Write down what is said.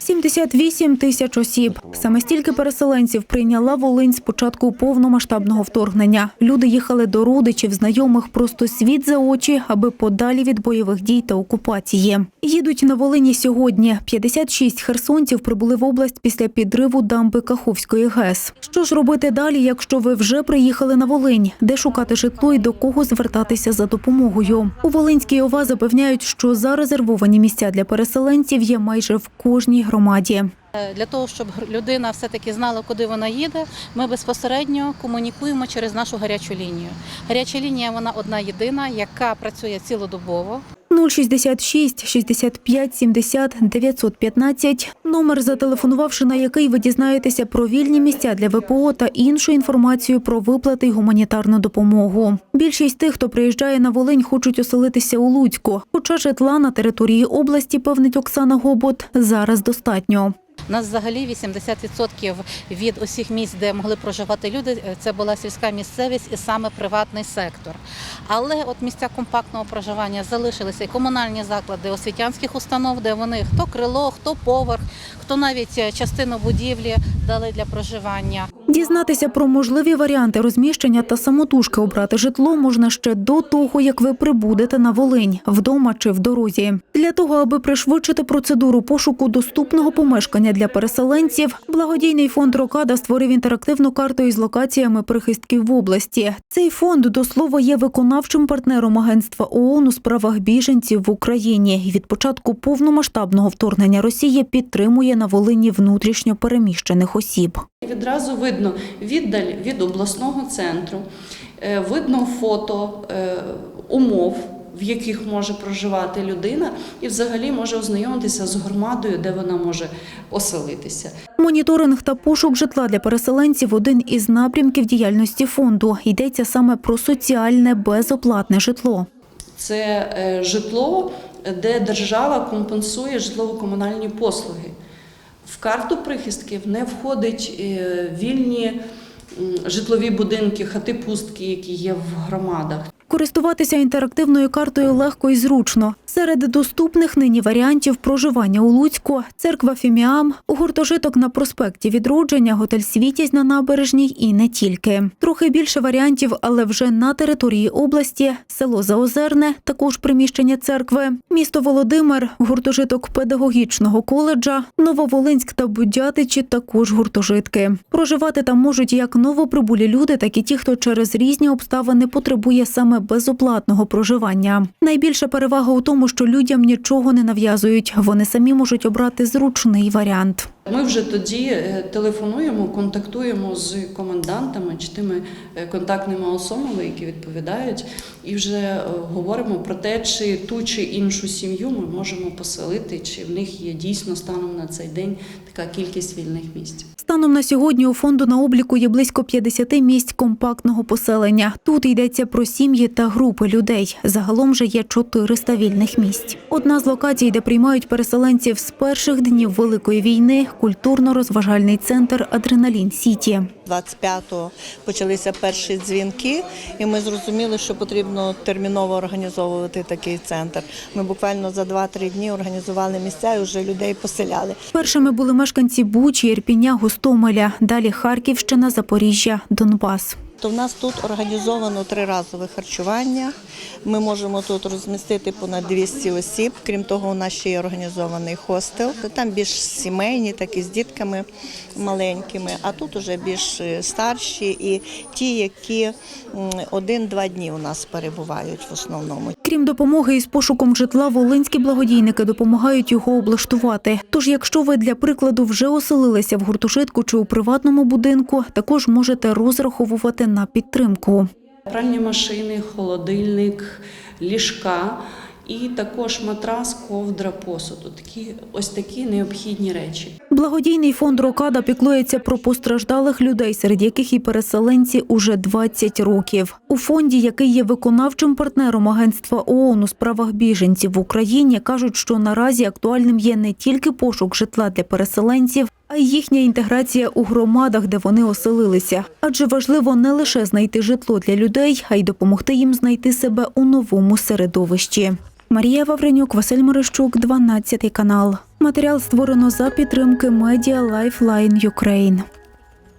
78 тисяч осіб. Саме стільки переселенців прийняла Волинь з початку повномасштабного вторгнення. Люди їхали до родичів, знайомих просто світ за очі, аби подалі від бойових дій та окупації. Їдуть на Волині сьогодні. 56 херсонців прибули в область після підриву дамби Каховської ГЕС. Що ж робити далі, якщо ви вже приїхали на Волинь? Де шукати житло і до кого звертатися за допомогою? У Волинській ОВА запевняють, що зарезервовані місця для переселенців є майже в кожній громаді. Е, Для того, щоб людина все-таки знала, куди вона їде, ми безпосередньо комунікуємо через нашу гарячу лінію. Гаряча лінія вона одна єдина, яка працює цілодобово. 066 65 70 915 – номер, зателефонувавши на який ви дізнаєтеся про вільні місця для ВПО та іншу інформацію про виплати й гуманітарну допомогу. Більшість тих, хто приїжджає на Волинь, хочуть оселитися у Луцьку. Хоча житла на території області, певнить Оксана Гобот, зараз достатньо. У нас взагалі 80% від усіх місць, де могли проживати люди, е, це була сільська місцевість і саме приватний сектор. Але от місця компактного проживання залишилися і комунальні заклади освітянських установ, де вони хто крило, хто поверх, хто навіть е, частину будівлі дали для проживання. Дізнатися про можливі варіанти розміщення та самотужки обрати житло можна ще до того, як ви прибудете на Волинь, вдома чи в дорозі. Для того, аби пришвидшити процедуру пошуку доступного помешкання для переселенців, благодійний фонд Рокада створив інтерактивну карту із локаціями прихистків в області. Цей фонд до слова є виконавчим партнером агентства ООН у справах біженців в Україні. І від початку повномасштабного вторгнення Росії підтримує на Волині внутрішньо переміщених осіб. Відразу видно віддаль від обласного центру, е, видно фото е, умов, в яких може проживати людина, і взагалі може ознайомитися з громадою, де вона може оселитися. Моніторинг та пошук житла для переселенців один із напрямків діяльності фонду. Йдеться саме про соціальне безоплатне житло. Це е, житло, де держава компенсує житлово-комунальні послуги. В карту прихистків не входить е, вільні житлові будинки, хати-пустки, які є в громадах. Користуватися інтерактивною картою легко і зручно. Серед доступних нині варіантів проживання у Луцьку – церква Фіміам, гуртожиток на проспекті Відродження, готель Світязь на набережній і не тільки. Трохи більше варіантів, але вже на території області – село Заозерне, також приміщення церкви, місто Володимир, гуртожиток педагогічного коледжа, Нововолинськ та Будятичі – також гуртожитки. Проживати там можуть як новоприбулі люди, так і ті, хто через різні обставини потребує саме безоплатного проживання. Найбільша перевага у тому, що людям нічого не нав'язують. Вони самі можуть обрати зручний варіант. Ми вже тоді е, телефонуємо, контактуємо з комендантами чи тими е, контактними особами, які відповідають, і вже е, говоримо про те, чи ту чи іншу сім'ю ми можемо поселити, чи в них є дійсно станом на цей день така кількість вільних місць. Станом на сьогодні у фонду на обліку є близько 50 місць компактного поселення. Тут йдеться про сім'ї та групи людей. Загалом же є 400 вільних місць. Одна з локацій, де приймають переселенців з перших днів Великої війни – культурно-розважальний центр Адреналін Сіті. 25-го почалися перші дзвінки, і ми зрозуміли, що потрібно терміново організовувати такий центр. Ми буквально за 2-3 дні організували місця і вже людей поселяли. Першими були мешканці Бучі, Ірпіня, Гостомеля, далі Харківщина, Запоріжжя, Донбас. То в нас тут організовано триразове харчування. Ми можемо тут розмістити понад 200 осіб. Крім того, у нас ще є організований хостел. Там більш сімейні, так і з дітками маленькими, а тут уже більш е, старші і ті, які один-два дні у нас перебувають в основному. Крім допомоги із пошуком житла, волинські благодійники допомагають його облаштувати. Тож, якщо ви для прикладу вже оселилися в гуртожитку чи у приватному будинку, також можете розраховувати на підтримку. Пральні машини, холодильник, ліжка і також матрас, ковдра, посуд. Такі ось такі необхідні речі. Благодійний фонд Рокада піклується про постраждалих людей, серед яких і переселенці уже 20 років. У фонді, який є виконавчим партнером агентства ООН у справах біженців в Україні, кажуть, що наразі актуальним є не тільки пошук житла для переселенців, а й їхня інтеграція у громадах, де вони оселилися. Адже важливо не лише знайти житло для людей, а й допомогти їм знайти себе у новому середовищі. Марія Вавренюк, Василь Морищук, 12 канал. Матеріал створено за підтримки медіа Lifeline Ukraine.